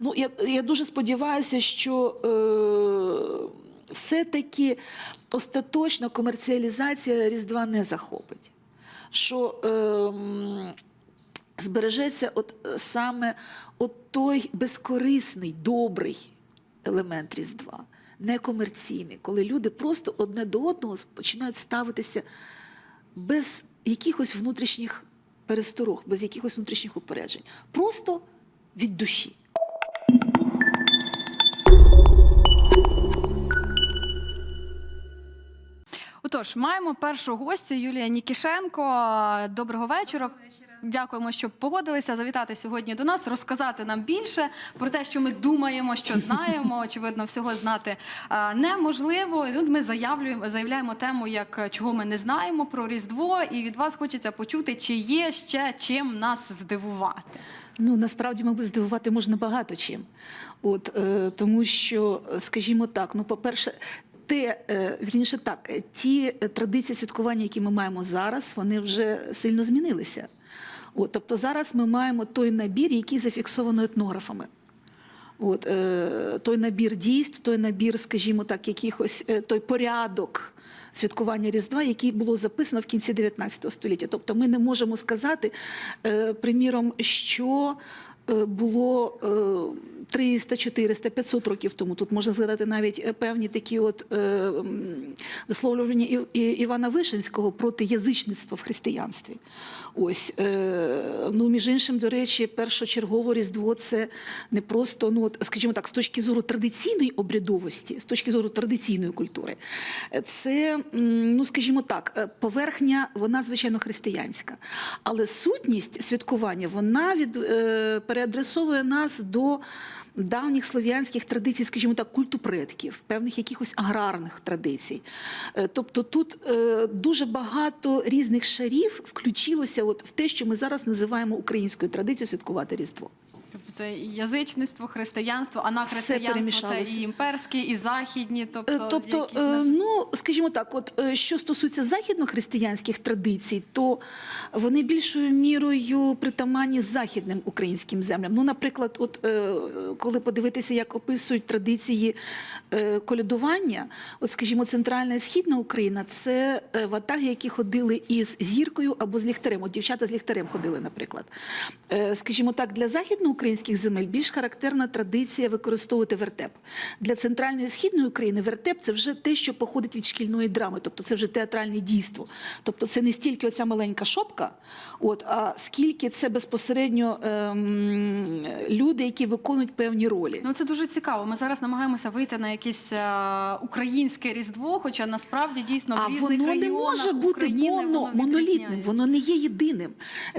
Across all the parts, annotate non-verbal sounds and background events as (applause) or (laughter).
Ну, я, я дуже сподіваюся, що е, все-таки остаточно комерціалізація Різдва не захопить. Що е, збережеться от саме от той безкорисний, добрий елемент Різдва, некомерційний, коли люди просто одне до одного починають ставитися без якихось внутрішніх пересторог, без якихось внутрішніх упереджень. Просто від душі. Отож, маємо першу гостю Юлія Нікішенко. Доброго вечора. Дякуємо, що погодилися завітати сьогодні до нас, розказати нам більше про те, що ми думаємо, що (laughs) знаємо. Очевидно, всього знати неможливо. І тут ми заявлюємо, заявляємо тему, як чого ми не знаємо про Різдво, і від вас хочеться почути, чи є ще чим нас здивувати. Ну насправді, мабуть, здивувати можна багато чим. От е, тому, що, скажімо так, ну, по-перше, те, е, вірніше так, е, ті е, традиції святкування, які ми маємо зараз, вони вже сильно змінилися. От, тобто зараз ми маємо той набір, який зафіксовано етнографами. От, е, той набір дійств, той набір, скажімо так, якихось той порядок святкування Різдва, який було записано в кінці 19 століття. Тобто ми не можемо сказати, е, приміром, що було е, 300, 400, 500 років тому. Тут можна згадати навіть е, певні такі от е, висловлювання Івана Вишинського проти язичництва в християнстві. Ось, е, ну, між іншим, до речі, першочергово Різдво це не просто, ну, от, скажімо так, з точки зору традиційної обрядовості, з точки зору традиційної культури, це, ну, скажімо так, е, поверхня, вона, звичайно, християнська. Але сутність святкування, вона від, е, переадресовує нас до давніх слов'янських традицій, скажімо так, культу предків, певних якихось аграрних традицій. Тобто тут дуже багато різних шарів включилося от в те, що ми зараз називаємо українською традицією святкувати Різдво. Тобто це і язичництво, християнство, а на християнство це і імперські, і західні. Е, Тобто, Тобто, якісь е, наші- ну скажімо так, от е, що стосується західнохристиянських традицій, то вони більшою мірою притаманні західним українським землям. Ну, наприклад, от коли подивитися, як описують традиції колядування, от скажімо, центральна і східна Україна це ватаги, які ходили із зіркою або з ліхтарем. От дівчата з ліхтарем ходили, наприклад. Скажімо так, для західноукраїнських земель більш характерна традиція використовувати вертеп. Для центральної і східної України вертеп це вже те, що походить від шкільної драми, тобто це вже театральне дійство. Тобто це не стільки оця маленька шопка, от, а скільки це безпосередньо ем, люди, які виконують певні ролі. Ну це дуже цікаво. Ми зараз намагаємося вийти на якесь е, українське різдво, хоча насправді дійсно в А різних воно не може бути України моно, воно монолітним, воно не є єдиним.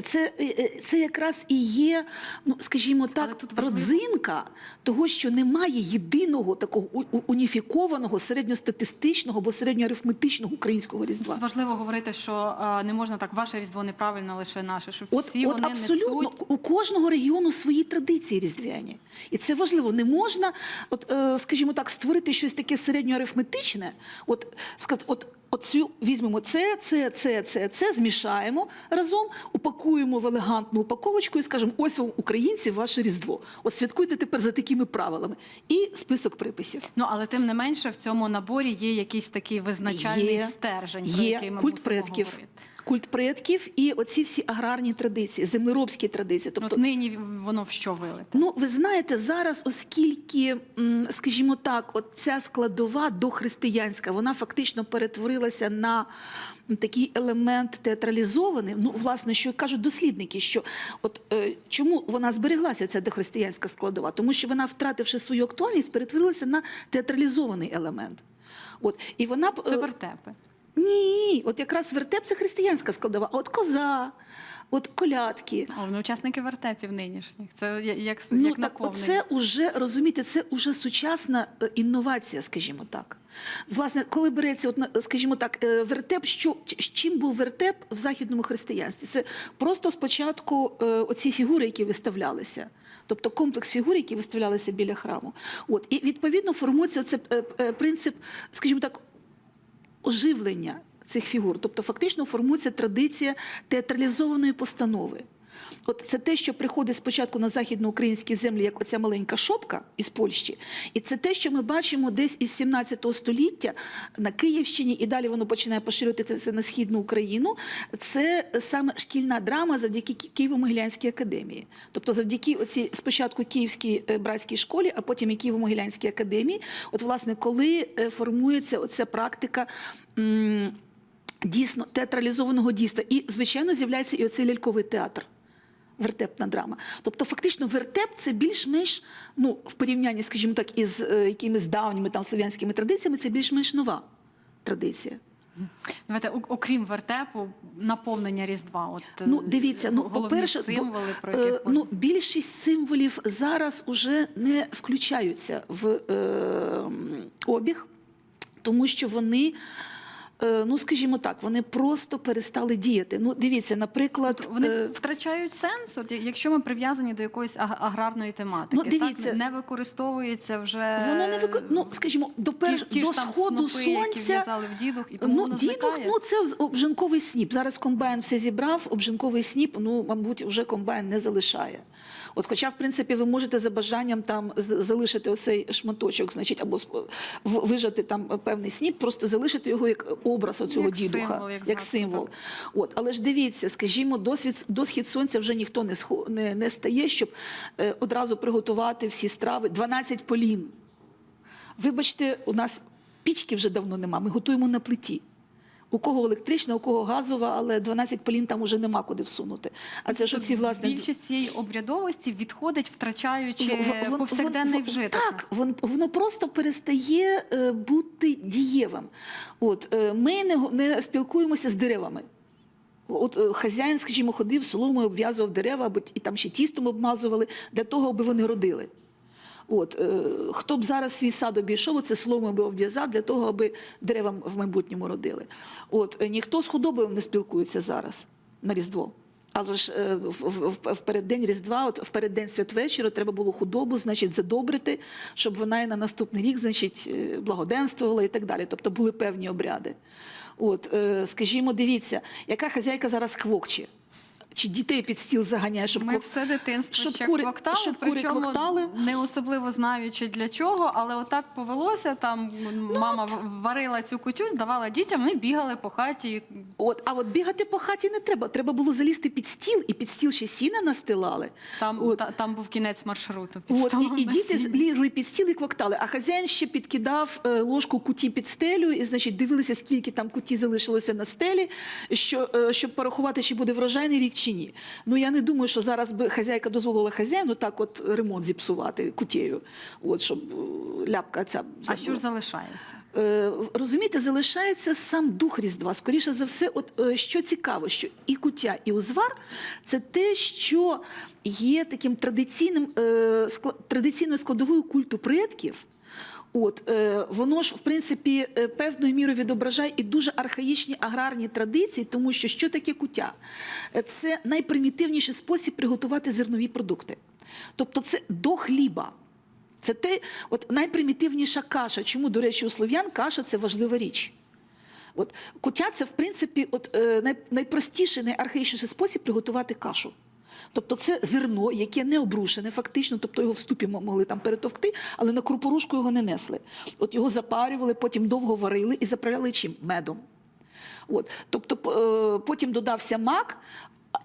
Це, е, е, це якраз і є, ну скажімо так, тут важливо- родзинка того, що немає єдиного такого уніфікованого середньостатистичного або середньоарифметичного українського різдва. Тут важливо говорити, що е, не можна так, ваше різдво неправильно, лише наше. Що От, всі от вони абсолютно несуть. у кожного регіону свої традиції різдвяні, і це важливо. Не можна, от е, скажімо так, створити щось таке середньоарифметичне. От сказати, от. Оцю візьмемо це, це, це, це, це, змішаємо разом, упакуємо в елегантну упаковочку і скажемо: ось вам, українці, ваше різдво. От святкуйте тепер за такими правилами. І список приписів. Ну але тим не менше в цьому наборі є якийсь такий визначальний Є, стержень, про який ми культ предків. говорити. Культ предків і оці всі аграрні традиції, землеробські традиції. От Тобто нині воно в що вилите? Ну, ви знаєте, зараз, оскільки, скажімо так, от ця складова дохристиянська, вона фактично перетворилася на такий елемент театралізований. Ну, власне, що кажуть дослідники, що от е, чому вона збереглася, ця дохристиянська складова? Тому що вона, втративши свою актуальність, перетворилася на театралізований елемент. От, і вона Це вертепи. Ні, от якраз вертеп це християнська складова, а от коза, от колядки. О, вони учасники вертепів нинішніх. Це я- як, Ну так, наповнення. уже розумієте, це уже сучасна е, інновація, скажімо так. Власне, коли береться, от скажімо так, е, вертеп, що чим був вертеп в західному християнстві? Це просто спочатку е, оці фігури, які виставлялися. Тобто комплекс фігур, які виставлялися біля храму. От і відповідно формується це принцип, скажімо так, оживлення цих фігур. Тобто, фактично формується традиція театралізованої постанови. От це те, що приходить спочатку на західноукраїнські землі, як оця маленька шопка із Польщі, і це те, що ми бачимо десь із 17 століття на Київщині, і далі воно починає поширюватися на східну Україну. Це саме шкільна драма завдяки Києво-Могилянській академії. Тобто, завдяки оцій спочатку Київській е, братській школі, а потім і Києво-Могилянській академії. От, власне, коли е, формується оця практика. Дійсно, театралізованого дійства. І, звичайно, з'являється і оцей ляльковий театр вертепна драма. Тобто, фактично, вертеп це більш-менш, ну, в порівнянні, скажімо так, із е, якимись давніми там слов'янськими традиціями, це більш-менш нова традиція. Давайте, окрім вертепу, наповнення Різдва. От, е, Ну, дивіться, ну, по-перше, бо, символи, про е, яких ну, більшість символів зараз уже не включаються в е, обіг, тому що вони. Е, Ну, скажімо так, вони просто перестали діяти. Ну, дивіться, наприклад, Вони е, втрачають сенс, от якщо ми прив'язані до якоїсь аг- аграрної тематики. Ну, дивіться. так, не використовується вже Воно не вико... ну, скажімо, до, пер... ті, ті до сходу снопи, сонця. в'язали в дідух, і тому Ну, воно дідух, зникає. ну це обжинковий сніп. Зараз комбайн все зібрав, обжинковий сніп, ну, мабуть, вже комбайн не залишає. От, хоча, в принципі, ви можете за бажанням там залишити оцей шматочок, значить, або вижати там певний сніп, просто залишити його як образ оцього Як дідуха, символ, як як символ. так. От, але ж дивіться, скажімо, досвід до схід сонця вже ніхто не схо- не, не встає, щоб е, одразу приготувати всі страви. 12 полін. Вибачте, у нас пічки вже давно нема. Ми готуємо на плиті. У кого електрична, у кого газова, але 12 полін там уже нема куди всунути. А це ж оці власне Більшість цієї обрядовості відходить, втрачаючи В- в- повсякденний вон- вжиток. Так, вон- воно просто перестає е, бути дієвим. От е, ми не, не спілкуємося з деревами. От е, хазяїн, скажімо, ходив соломою, обв'язував дерева, або і там ще тістом обмазували для того, аби вони родили. От, е, хто б зараз свій сад обійшов, це соломою би обв'язав для того, аби дерева в майбутньому родили. От, е, ніхто з худобою не спілкується зараз на Різдво. Але ж е, в, переддень Різдва, от в переддень святвечора, треба було худобу, значить, задобрити, щоб вона і на наступний рік, значить, благоденствувала і так далі. Тобто були певні обряди. От, скажімо, дивіться, яка хазяйка зараз квокче? Чи дітей під стіл заганяє, щоб Ми все дитинство щоб ще кури- квоктали, щоб кури причому квоктали. не особливо знаючи для чого, але отак повелося. Там Ну мама в- варила цю кутю, давала дітям, вони бігали по хаті. От, а от бігати по хаті не треба. Треба було залізти під стіл, і під стіл ще сіна настилали. Там, От. та, там був кінець маршруту. От, і, і діти з- лізли під стіл і квактали, а хазяїн ще підкидав е, ложку куті під стелю, і значить дивилися, скільки там куті залишилося на стелі, що, е, щоб порахувати, чи буде врожайний рік чи ні. Ну я не думаю, що зараз би хазяйка дозволила хазяїну так от ремонт зіпсувати кутєю, от щоб е, ляпка ця А що ж залишається? Е, Розумієте, залишається сам дух Різдва. Скоріше за все, от е, що цікаво, що і куття, і узвар це те, що є таким традиційним традиційною складовою культу предків. От е, воно ж в принципі е, певною мірою відображає і дуже архаїчні аграрні традиції, тому що що таке куття? Е, Це найпримітивніший спосіб приготувати зернові продукти. Тобто це до хліба. Це те, от найпримітивніша каша. Чому, до речі, у слов'ян каша це важлива річ. От куття це, в принципі, от, е, най, найпростіший, найархаїчніший спосіб приготувати кашу. Тобто це зерно, яке не обрушене фактично, тобто його в ступі могли там перетовкти, але на крупорушку його не несли. От його запарювали, потім довго варили і заправляли чим? Медом. От, тобто е, потім додався мак.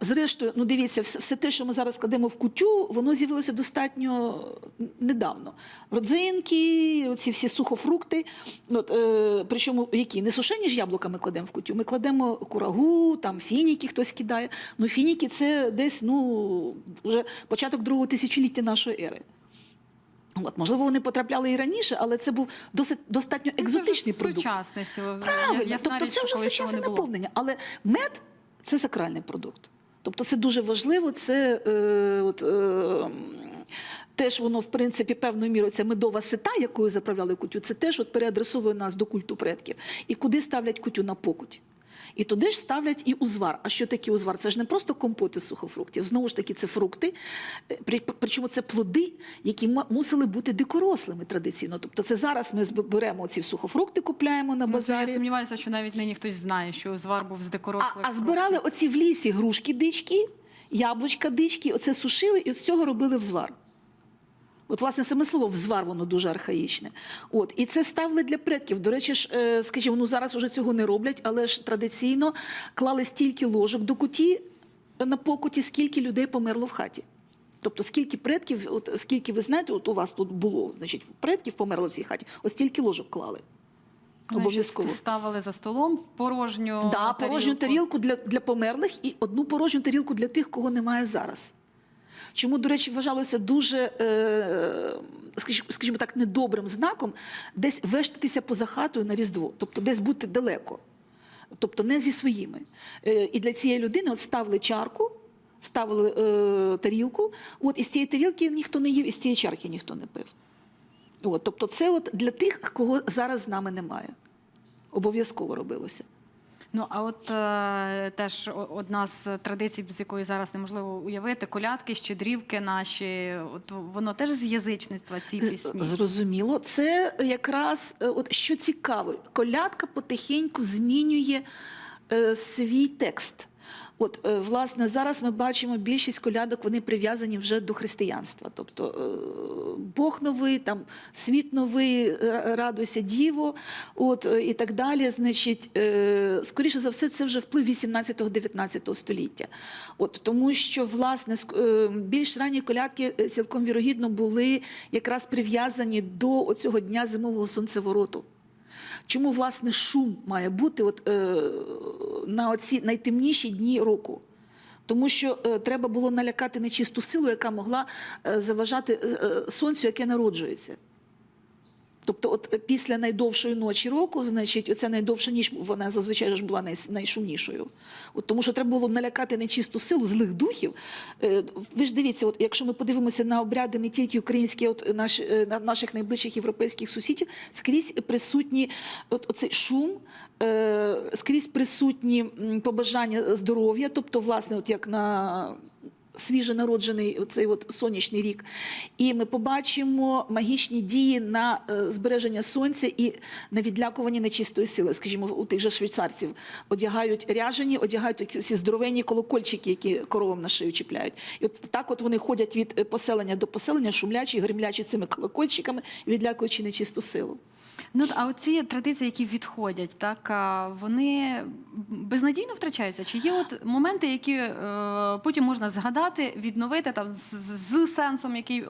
Зрештою, ну дивіться, все, те, що ми зараз кладемо в кутю, воно з'явилося достатньо недавно. Родзинки, оці всі сухофрукти. От, е, причому які? Не сушені ж яблука ми кладемо в кутю. Ми кладемо курагу, там фініки хтось кидає. Ну, фініки це десь ну, вже початок другого тисячоліття нашої ери. От, можливо, вони потрапляли і раніше, але це був досить достатньо екзотичний Ну, це вже продукт. Сучасність. Правильно, Ясна тобто це вже сучасне наповнення. Але мед це сакральний продукт. Тобто це дуже важливо. Це е, от, е, теж воно, в принципі, певною мірою ця медова сита, якою заправляли кутю, це теж от переадресовує нас до культу предків. І куди ставлять кутю на покуть? І туди ж ставлять і узвар. А що таке узвар? Це ж не просто компоти сухофруктів. Знову ж таки, це фрукти. Е, Причому це плоди, які мусили бути дикорослими традиційно. Тобто, це зараз ми беремо ці сухофрукти, купляємо на Ну, базарі. Я сумніваюся, що навіть нині хтось знає, що звар був з А, дикорослих а збирали оці в лісі грушки дички яблучка, дички, оце сушили і з цього робили взвар. От, власне, саме слово взвар, воно дуже архаїчне. От, і це ставили для предків. До речі, ж, е, скажімо, ну зараз вже цього не роблять, але ж традиційно клали стільки ложок до куті е, на покуті, скільки людей померло в хаті. Тобто, скільки предків, от скільки ви знаєте, от у вас тут було, значить, предків померло в цій хаті, ось стільки ложок клали. Обов'язково. ставили за столом порожню Да, порожню тарілку для, для померлих і одну порожню тарілку для тих, кого немає зараз. Чому, до речі, вважалося дуже, е, скажімо, так, недобрим знаком десь вештатися поза хатою на Різдво, тобто десь бути далеко, тобто не зі своїми. Е, і для цієї людини от ставили чарку, ставили е, тарілку, от, і з цієї тарілки ніхто не їв, і з цієї чарки ніхто не пив. От, тобто, це от для тих, кого зараз з нами немає. Обов'язково робилося. Ну а от е, теж одна з традицій, без якої зараз неможливо уявити, колядки, щедрівки наші. От воно теж з язичництва ці пісні. Зрозуміло, це якраз е, от що цікаво, колядка потихеньку змінює е, свій текст. От, е, власне, зараз ми бачимо більшість колядок, вони прив'язані вже до християнства. Тобто е, Бог новий, там світ новий, радуйся діво, от е, і так далі. Значить, е, скоріше за все, це вже вплив 18-19 століття. От тому, що власне е, більш ранні колядки е, цілком вірогідно були якраз прив'язані до цього дня зимового сонцевороту. Чому власне шум має бути от, е, на оці найтемніші дні року? Тому що е, треба було налякати нечисту силу, яка могла е, заважати е, е, сонцю, яке народжується. Тобто, от е, після найдовшої ночі року, значить, оця найдовша ніч, вона зазвичай ж була най, найшумнішою. От, тому що треба було налякати нечисту силу злих духів. Е, ви ж дивіться, от, якщо ми подивимося на обряди не тільки українські, от, наш, е, на наших найближчих європейських сусідів, скрізь присутні от, оцей шум, е, скрізь присутні побажання здоров'я, тобто, власне, от як на свіженароджений цей от сонячний рік. І ми побачимо магічні дії на е, збереження сонця і на відлякування нечистої сили. Скажімо, у тих же швейцарців одягають ряжені, одягають ці здоровенні колокольчики, які коровам на шию чіпляють. І от так от вони ходять від е, поселення до поселення, шумлячі, гримлячі цими колокольчиками, відлякуючи нечисту силу. Ну а оці традиції, які відходять, так вони безнадійно втрачаються? Чи є от моменти, які е, потім можна згадати, відновити там з, з сенсом, який е,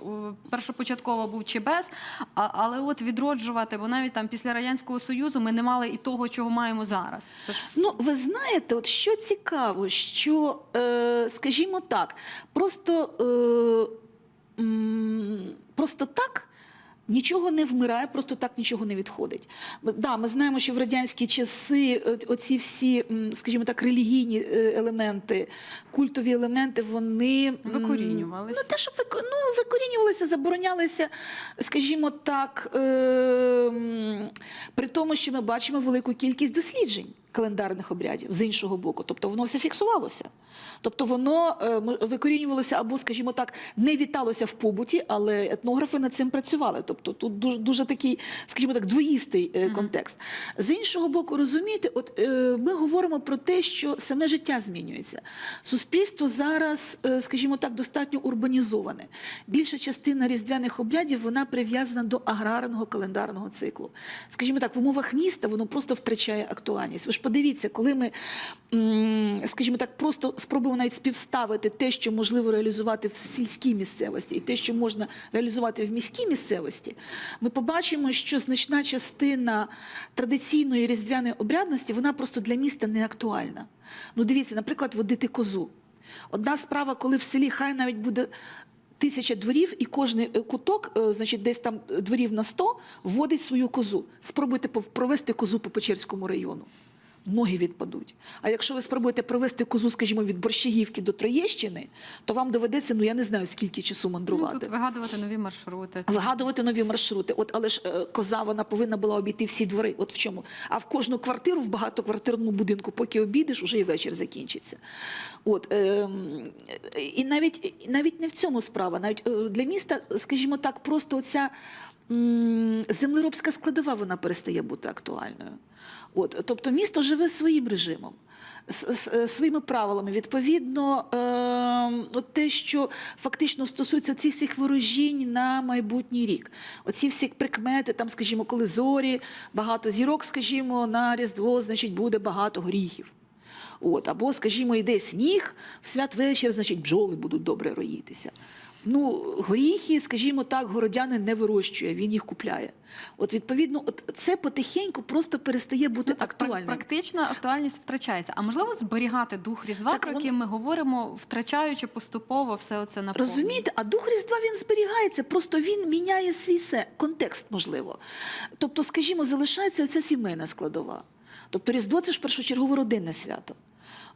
першопочатково був чи без, а, але от відроджувати, бо навіть там після радянського союзу ми не мали і того, чого маємо зараз. Це ж Ну, ви знаєте, от що цікаво, що, е, скажімо так, просто, е, просто так. Нічого не вмирає, просто так нічого не відходить. Да, ми знаємо, що в радянські часи оці всі, скажімо так, релігійні е, елементи, культові елементи, вони Викорінювалися. Ну, те, щоб вик- ну, викорінювалися, заборонялися, скажімо так, е, при тому, що ми бачимо велику кількість досліджень календарних обрядів з іншого боку. Тобто воно все фіксувалося. Тобто воно е, викорінювалося або, скажімо так, не віталося в побуті, але етнографи над цим працювали. Тобто тут дуже, дуже такий, скажімо так, двоїстий е, контекст. З іншого боку, розумієте, от е, ми говоримо про те, що саме життя змінюється. Суспільство зараз, скажімо так, достатньо урбанізоване. Більша частина різдвяних обрядів вона прив'язана до аграрного календарного циклу. Скажімо так, в умовах міста воно просто втрачає актуальність. Ви ж подивіться, коли ми, скажімо так, просто спробуємо навіть співставити те, що можливо реалізувати в сільській місцевості, і те, що можна реалізувати в міській місцевості, ми побачимо, що значна частина традиційної різдвяної обрядності вона просто для міста не актуальна. Ну, дивіться, наприклад, водити козу. Одна справа, коли в селі хай навіть буде. Тисяча дворів, і кожен куток, е, значить, десь там е, дворів на 100, вводить свою козу. Спробуйте провести козу по Печерському району. Ноги відпадуть. А якщо ви спробуєте провести козу, скажімо, від Борщагівки до Троєщини, то вам доведеться, ну я не знаю, скільки часу ну, мандрувати. тут вигадувати нові маршрути. Вигадувати нові маршрути. От, але ж е, коза вона повинна була обійти всі двори. От в чому. А в кожну квартиру, в багатоквартирному будинку, поки обійдеш, уже і вечір закінчиться. От, ем, і навіть, навіть не в цьому справа. Навіть е, для міста, скажімо так, просто оця землеробська складова вона перестає бути актуальною. От, тобто місто живе своїм режимом, своїми правилами. Відповідно, е, те, що фактично стосується цих всіх ворожінь на майбутній рік. Оці всі прикмети, там, скажімо, коли зорі, багато зірок, скажімо, на Різдво, значить, буде багато горіхів. От, або, скажімо, йде сніг, в святвечір, значить, бджоли будуть добре роїтися. Ну, горіхи, скажімо так, городянин не вирощує, він їх купляє. От, відповідно, от це потихеньку просто перестає бути Ну, так, актуальним. Практично актуальність втрачається. А можливо зберігати дух Різдва, Так про вон- який ми говоримо, втрачаючи поступово все оце на Розумієте, а дух Різдва він зберігається, просто він міняє свій се, контекст, можливо. Тобто, скажімо, залишається оця сімейна складова. Тобто Різдво це ж першочергово родинне свято.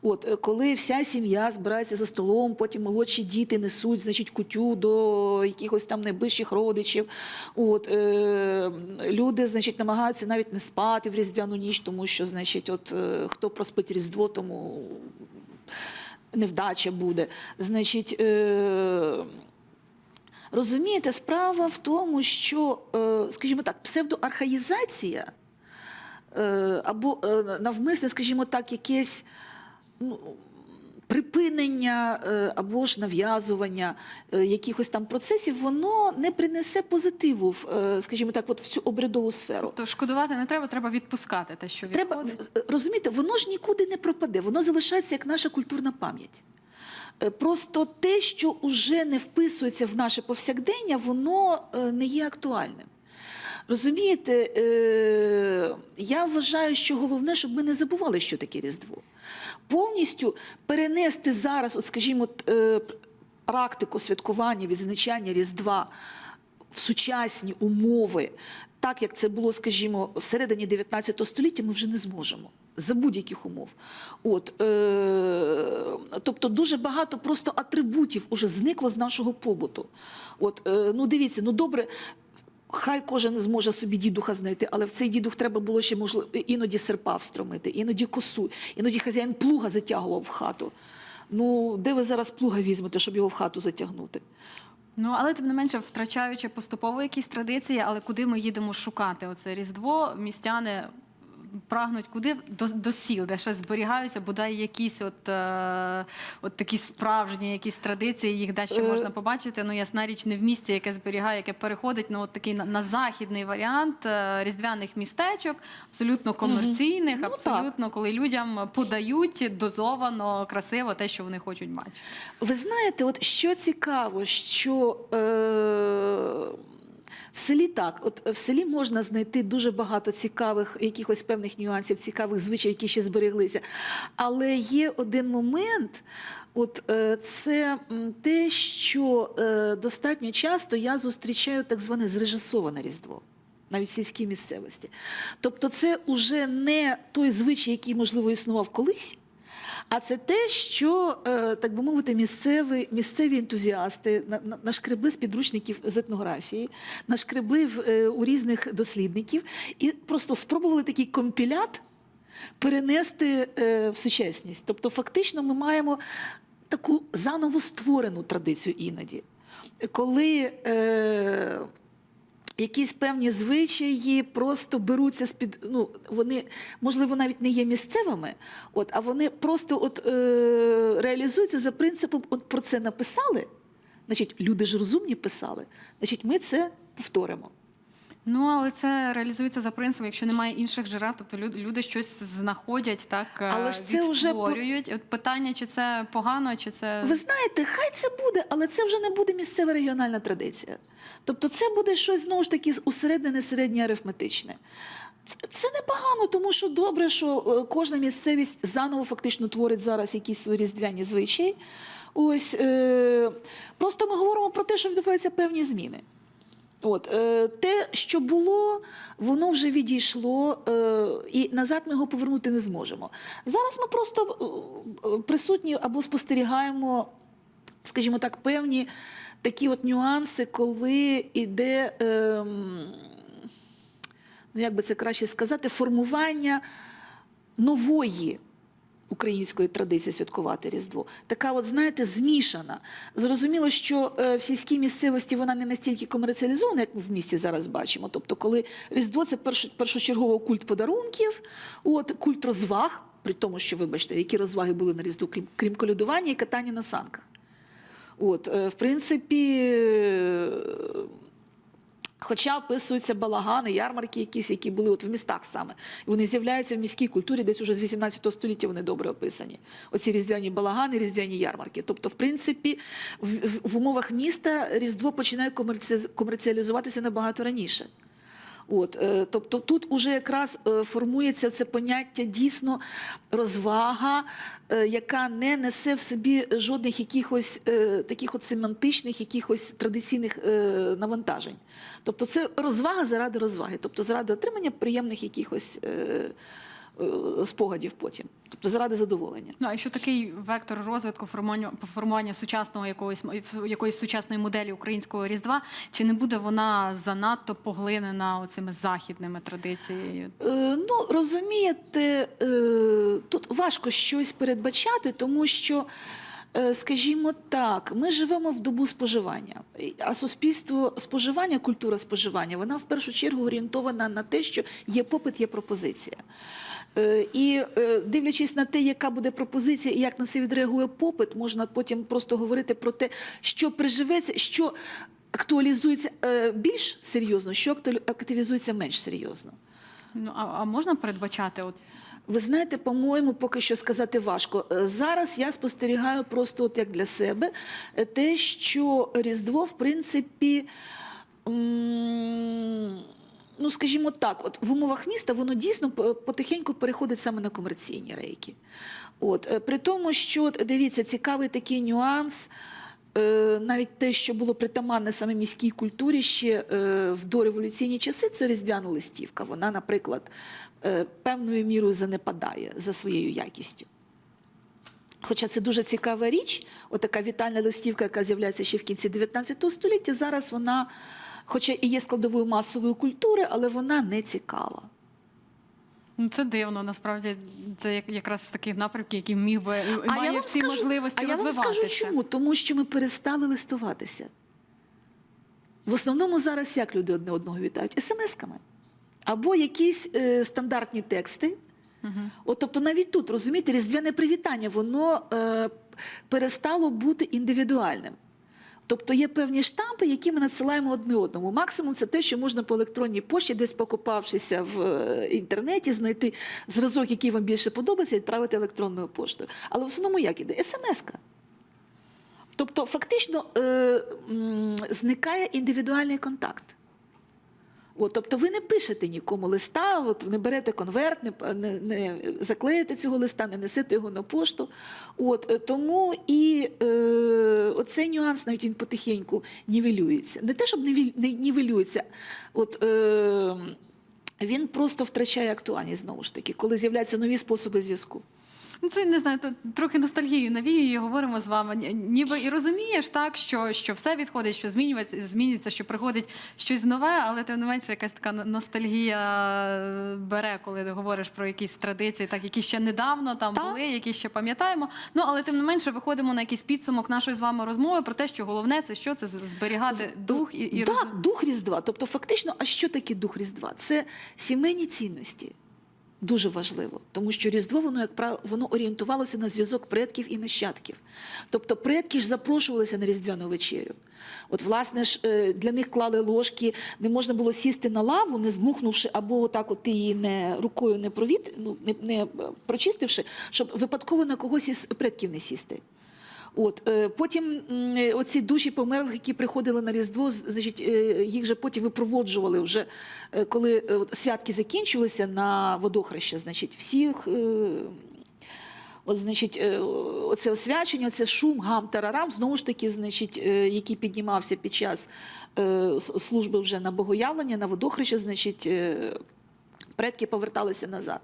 От, е, коли вся сім'я збирається за столом, потім молодші діти несуть, значить, кутю до якихось там найближчих родичів. От, е, люди, значить, намагаються навіть не спати в різдвяну ніч, тому що, значить, от е, хто проспить Різдво, тому невдача буде. Значить, е, розумієте, справа в тому, що, е, скажімо так, псевдоархаїзація е, або навмисне, скажімо так, якесь. Ну, Припинення е, або ж нав'язування е, якихось там процесів, воно не принесе позитиву, е, скажімо так, от в цю обрядову сферу. То шкодувати не треба, треба відпускати те, що Треба відходить. в- розуміти, воно ж нікуди не пропаде, воно залишається як наша культурна пам'ять. Просто те, що вже не вписується в наше повсякдення, воно не є актуальним. Розумієте, я вважаю, що головне, щоб ми не забували, що таке Різдво. Повністю перенести зараз, от скажімо, е, практику святкування, відзначання Різдва в сучасні умови, так як це було, скажімо, всередині 19 століття, ми вже не зможемо за будь-яких умов. От, е, тобто дуже багато просто атрибутів уже зникло з нашого побуту. От, е, ну дивіться, ну добре. Хай кожен зможе собі дідуха знайти, але в цей дідух треба було ще можливо іноді серпа встромити, іноді косу, іноді хазяїн плуга затягував в хату. Ну, де ви зараз плуга візьмете, щоб його в хату затягнути? Ну але тим не менше, втрачаючи поступово якісь традиції, але куди ми їдемо шукати оце Різдво, містяни прагнуть куди до, до сіл, де ще зберігаються бодай якісь от, е, от такі справжні якісь традиції, їх дещо Е. можна побачити. Ну ясна річ, не в місті, яке зберігає, яке переходить ну, от такий на, на західний варіант е, різдвяних містечок, абсолютно комерційних, Ну, абсолютно, коли людям подають дозовано красиво те, що вони хочуть бачити. Ви знаєте, от що цікаво, що е, в селі так, от в селі можна знайти дуже багато цікавих, якихось певних нюансів, цікавих звичаїв, які ще збереглися. Але є один момент, от е, це те, що е, достатньо часто я зустрічаю так зване зрежисоване різдво. Навіть в сільській місцевості. Тобто, це вже не той звичай, який, можливо, існував колись, а це те, що, е, так би мовити, місцеві, місцеві ентузіасти на- на- нашкребли з підручників з етнографії, нашкребли е, у різних дослідників і просто спробували такий компілят перенести е, в сучасність. Тобто, фактично, ми маємо таку заново створену традицію іноді, коли. Якісь певні звичаї просто беруться з під. Ну, вони, можливо, навіть не є місцевими, от, а вони просто от, е, реалізуються за принципом: от про це написали. Значить, люди ж розумні писали, значить, ми це повторимо. Ну, але це реалізується за принципом, якщо немає інших джерел, тобто люди, щось знаходять, так е, Але ж це вже. От питання, чи це погано, чи це Ви знаєте, хай це буде, але це вже не буде місцева регіональна традиція. Тобто, це буде щось знову ж таки усереднене середнє арифметичне. Це, це непогано, тому що добре, що е, кожна місцевість заново фактично творить зараз якісь свої різдвяні звичаї. Ось е, просто ми говоримо про те, що відбуваються певні зміни. От е, те, що було, воно вже відійшло, е, і назад ми його повернути не зможемо. Зараз ми просто е, е, присутні або спостерігаємо, скажімо так, певні такі от нюанси, коли йде, ем, ну як би це краще сказати, формування нової української традиції святкувати Різдво. Така, от, знаєте, змішана. Зрозуміло, що е, в сільській місцевості вона не настільки комерціалізована, як ми в місті зараз бачимо. Тобто, коли Різдво це перш, першочергово культ подарунків, от, культ розваг, при тому, що, вибачте, які розваги були на Різдво, крім, крім колядування і катання на санках. От, е, в принципі, Хоча описуються балагани, ярмарки якісь, які були от в містах саме. І вони з'являються в міській культурі десь уже з 18 століття вони добре описані. Оці різдвяні балагани, різдвяні ярмарки. Тобто, в принципі, в, в, в умовах міста Різдво починає комерці- комерціалізуватися набагато раніше. От, е, тобто тут уже якраз е, формується це поняття дійсно розвага, е, яка не несе в собі жодних якихось таких от семантичних, якихось традиційних навантажень. Тобто це розвага заради розваги, тобто заради отримання приємних якихось спогадів потім, тобто заради задоволення. Ну, а що такий вектор розвитку формування, формування сучасного якогось якоїсь сучасної моделі українського різдва, чи не буде вона занадто поглинена оцими західними традиціями? Е, Ну, розумієте, е, тут важко щось передбачати, тому що, е, скажімо так, ми живемо в добу споживання, а суспільство споживання, культура споживання, вона в першу чергу орієнтована на те, що є попит, є пропозиція. Е, І е, дивлячись на те, яка буде пропозиція і як на це відреагує попит, можна потім просто говорити про те, що приживеться, що актуалізується е, більш серйозно, що активізується менш серйозно. Ну а, а можна передбачати? От Ви знаєте, по-моєму, поки що сказати важко. Зараз я спостерігаю просто от як для себе те, що Різдво, в принципі, ну скажімо так, от в умовах міста воно дійсно потихеньку переходить саме на комерційні рейки. От, е, при тому, що дивіться, цікавий такий нюанс. Е, Навіть те, що було притаманне саме міській культурі ще е, в дореволюційні часи, це різдвяна листівка. Вона, наприклад, певною мірою занепадає за своєю якістю. Хоча це дуже цікава річ, отака вітальна листівка, яка з'являється ще в кінці 19 століття, зараз вона, хоча і є складовою масової культури, але вона не цікава. ну це дивно, насправді це якраз з таких напрямків, які міг би і має вам всі можливості а я вам скажу чому? Тому що ми перестали листуватися. В основному зараз як люди одне одного вітають? СМС-ками. Або якісь е, стандартні тексти. Мгм. От, тобто навіть тут, розумієте, різдвяне привітання, воно е, перестало бути індивідуальним. Тобто є певні штампи, які ми надсилаємо одне одному. Максимум це те, що можна по електронній пошті, десь покопавшися в е, інтернеті, знайти зразок, який вам більше подобається, і відправити електронною поштою. Але в основному як іде? СМС-ка. Тобто, фактично е, зникає індивідуальний контакт. От, тобто ви не пишете нікому листа, от, не берете конверт, не, не, не заклеїте цього листа, не несете його на пошту. От, е, тому і е, оцей нюанс навіть він потихеньку нівелюється. Не те, щоб нівелюється, от, е, він просто втрачає актуальність знову ж таки, коли з'являються нові способи зв'язку. Ну, це не знаю, тут трохи ностальгію навіює, говоримо з вами. Ніби і розумієш так, що, що все відходить, що змінюється, змінюється, що приходить щось нове, але тим не менше якась така ностальгія е, бере, коли ти говориш про якісь традиції, так які ще недавно там Так. були, які ще пам'ятаємо. Ну але тим не менше виходимо на якийсь підсумок нашої з вами розмови про те, що головне це що це зберігати дух і, і так, розум- дух Різдва. Тобто, фактично, а що таке дух Різдва? Це сімейні цінності. Дуже важливо, тому що Різдво воно як прав... воно орієнтувалося на зв'язок предків і нащадків. Тобто предки ж запрошувалися на різдвяну вечерю. От, власне ж, е, для них клали ложки, не можна було сісти на лаву, не змухнувши, або отак от ти її не рукою не провід, ну не, не е, прочистивши, щоб випадково на когось із предків не сісти. От е, потім оці душі померлих, які приходили на Різдво, значить, е, їх же потім випроводжували вже, е, коли святки закінчилися на водохреще, значить, всіх. От, значить, оце освячення, це шум, гам, тарарам, знову ж таки, значить, який піднімався під час служби вже на богоявлення, на водохреще, значить, предки поверталися назад.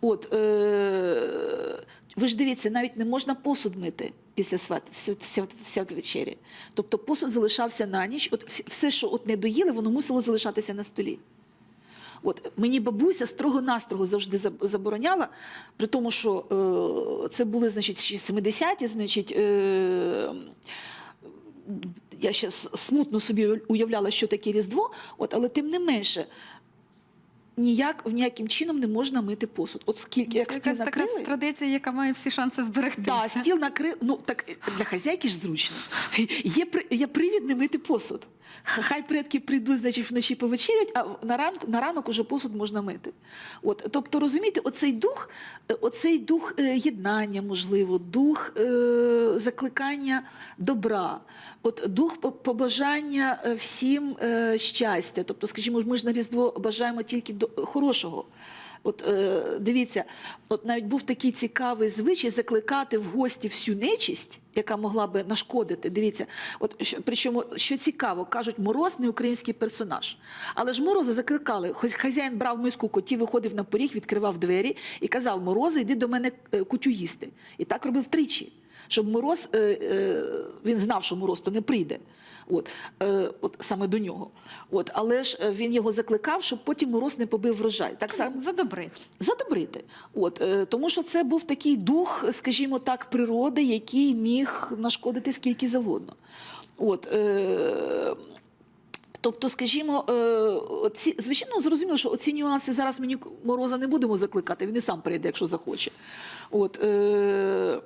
От, е, ви ж дивіться, навіть не можна посуд мити після свят, свят, свят, святвечері. Тобто посуд залишався на ніч. От все, що от не доїли, воно мусило залишатися на столі. От мені бабуся строго-настрого завжди забороняла, при тому, що е, це були, значить, 70-ті, значить. Е, я ще смутно собі уявляла, що таке Різдво, от, але тим не менше, ніяк, ніяким чином не можна мити посуд. От скільки, як стіл якась така традиція, яка має всі шанси зберегтися. Да, стіл накрили, Ну так для хазяйки ж зручно. Є, є привід не мити посуд. Хай предки прийдуть, значить, вночі повечерять, а на ранок, на ранок уже посуд можна мити. От, тобто, розумієте, оцей дух, е, оцей дух е, єднання, можливо, дух е, закликання добра, от дух побажання е, всім е, щастя. Тобто, скажімо, ми ж на Різдво бажаємо тільки до хорошого. От е, дивіться, от навіть був такий цікавий звичай закликати в гості всю нечисть, яка могла би нашкодити. Дивіться, от причому що цікаво, кажуть, мороз не український персонаж. Але ж мороза закликали. Хось хазяїн брав миску котів, виходив на поріг, відкривав двері і казав: Морози, йди до мене е, кутю їсти. І так робив тричі. Щоб мороз, е, е, він знав, що мороз то не прийде. От, е, от саме до нього. От, але ж е, він його закликав, щоб потім мороз не побив врожай. Так само Задобрити. задобрити. От, е, тому що це був такий дух, скажімо так, природи, який міг нашкодити скільки завгодно. От, е, Тобто, скажімо, е, оці, звичайно, зрозуміло, що оці нюанси зараз мені мороза не будемо закликати, він і сам прийде, якщо захоче. От, е,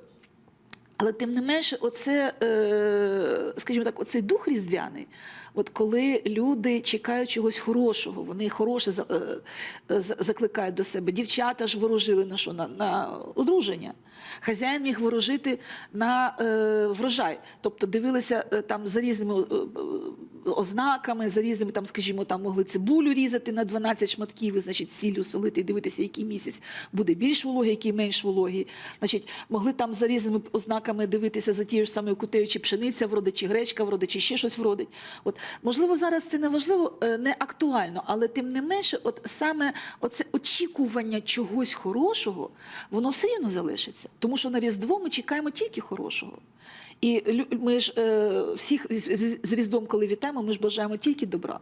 але тим не менше, оце, е, скажімо так, оцей дух різдвяний, от коли люди чекають чогось хорошого, вони хороше е, за- закликають до себе. Дівчата ж ворожили на що? На, на одруження. Хазяїн міг ворожити на е, врожай. Тобто дивилися там за різними ознаками, за різними, там, скажімо, там могли цибулю різати на 12 шматків, і, значить, сіллю солити і дивитися, який місяць буде більш вологий, який менш вологий. Значить, могли там за ознаками дивитися за тією ж самою кутею, чи пшениця вродить, чи гречка вродить, чи ще щось вродить. От, можливо, зараз це не важливо, е, не актуально, але тим не менше, от саме оце очікування чогось хорошого, воно все рівно залишиться. Тому що на Різдво ми чекаємо тільки хорошого. І ми ж е, всіх з- Різдвом, коли вітаємо, ми ж бажаємо тільки добра.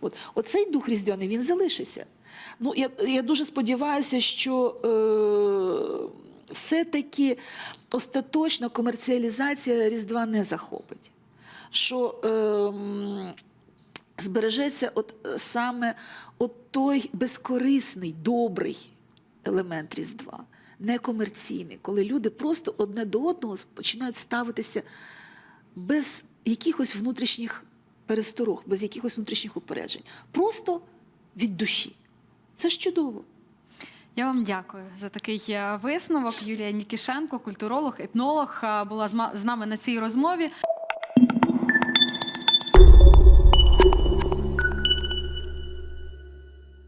От, оцей дух різдвяний він залишиться. Ну, я, я дуже сподіваюся, що е, все-таки остаточно комерціалізація Різдва не захопить. Що е, збережеться от саме от той безкорисний, добрий елемент Різдва, некомерційний, коли люди просто одне до одного починають ставитися без якихось внутрішніх пересторог, без якихось внутрішніх упереджень. Просто від душі. Це ж чудово. Я вам дякую за такий е, висновок. Юлія Нікішенко, культуролог, етнолог, е, була з нами на цій розмові.